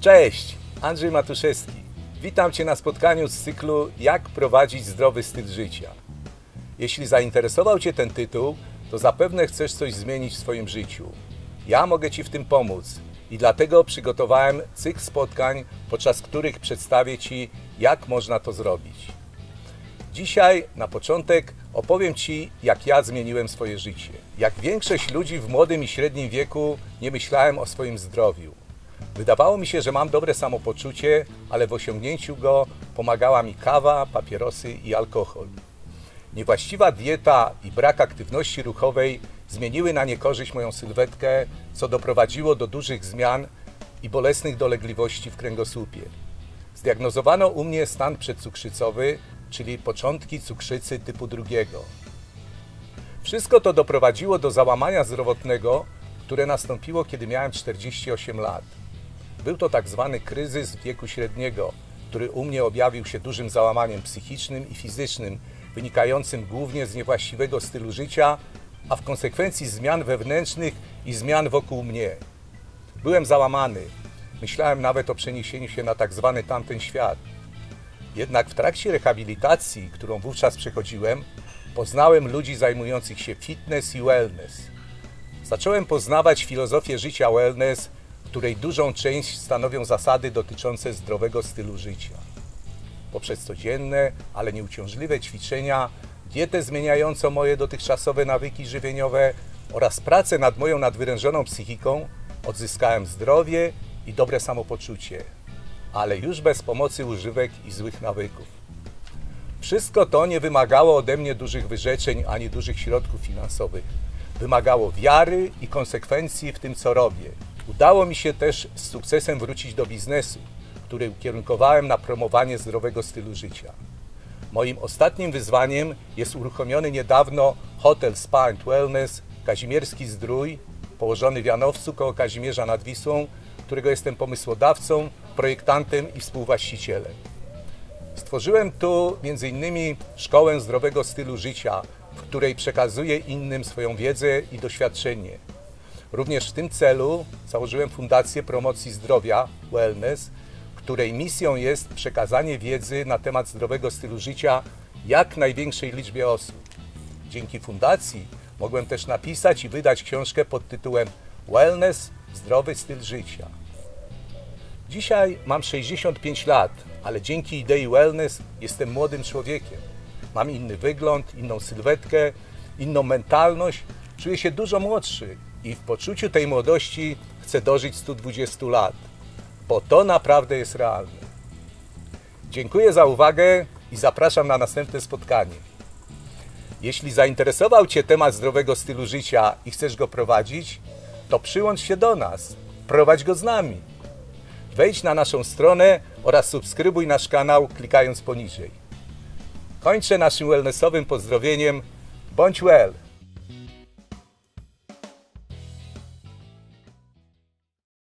Cześć, Andrzej Matuszewski. Witam Cię na spotkaniu z cyklu Jak prowadzić zdrowy styl życia. Jeśli zainteresował Cię ten tytuł, to zapewne chcesz coś zmienić w swoim życiu. Ja mogę Ci w tym pomóc i dlatego przygotowałem cykl spotkań, podczas których przedstawię Ci, jak można to zrobić. Dzisiaj na początek opowiem Ci, jak ja zmieniłem swoje życie. Jak większość ludzi w młodym i średnim wieku nie myślałem o swoim zdrowiu. Wydawało mi się, że mam dobre samopoczucie, ale w osiągnięciu go pomagała mi kawa, papierosy i alkohol. Niewłaściwa dieta i brak aktywności ruchowej zmieniły na niekorzyść moją sylwetkę, co doprowadziło do dużych zmian i bolesnych dolegliwości w kręgosłupie. Zdiagnozowano u mnie stan przedcukrzycowy, czyli początki cukrzycy typu drugiego. Wszystko to doprowadziło do załamania zdrowotnego, które nastąpiło, kiedy miałem 48 lat. Był to tak zwany kryzys wieku średniego, który u mnie objawił się dużym załamaniem psychicznym i fizycznym, wynikającym głównie z niewłaściwego stylu życia, a w konsekwencji zmian wewnętrznych i zmian wokół mnie. Byłem załamany. Myślałem nawet o przeniesieniu się na tak zwany tamten świat. Jednak w trakcie rehabilitacji, którą wówczas przechodziłem, poznałem ludzi zajmujących się fitness i wellness. Zacząłem poznawać filozofię życia wellness, której dużą część stanowią zasady dotyczące zdrowego stylu życia. Poprzez codzienne, ale nieuciążliwe ćwiczenia, dietę zmieniającą moje dotychczasowe nawyki żywieniowe oraz pracę nad moją nadwyrężoną psychiką, odzyskałem zdrowie i dobre samopoczucie, ale już bez pomocy używek i złych nawyków. Wszystko to nie wymagało ode mnie dużych wyrzeczeń ani dużych środków finansowych. Wymagało wiary i konsekwencji w tym, co robię. Udało mi się też z sukcesem wrócić do biznesu, który ukierunkowałem na promowanie zdrowego stylu życia. Moim ostatnim wyzwaniem jest uruchomiony niedawno Hotel Spa and Wellness Kazimierski Zdrój, położony w Janowcu koło Kazimierza nad Wisłą, którego jestem pomysłodawcą, projektantem i współwłaścicielem. Stworzyłem tu m.in. szkołę zdrowego stylu życia, w której przekazuję innym swoją wiedzę i doświadczenie. Również w tym celu założyłem Fundację Promocji Zdrowia Wellness, której misją jest przekazanie wiedzy na temat zdrowego stylu życia jak największej liczbie osób. Dzięki fundacji mogłem też napisać i wydać książkę pod tytułem Wellness zdrowy styl życia. Dzisiaj mam 65 lat, ale dzięki idei wellness jestem młodym człowiekiem. Mam inny wygląd, inną sylwetkę, inną mentalność, czuję się dużo młodszy i w poczuciu tej młodości chcę dożyć 120 lat, bo to naprawdę jest realne. Dziękuję za uwagę i zapraszam na następne spotkanie. Jeśli zainteresował Cię temat zdrowego stylu życia i chcesz go prowadzić, to przyłącz się do nas, prowadź go z nami. Wejdź na naszą stronę oraz subskrybuj nasz kanał klikając poniżej. Kończę naszym wellnessowym pozdrowieniem. Bądź well!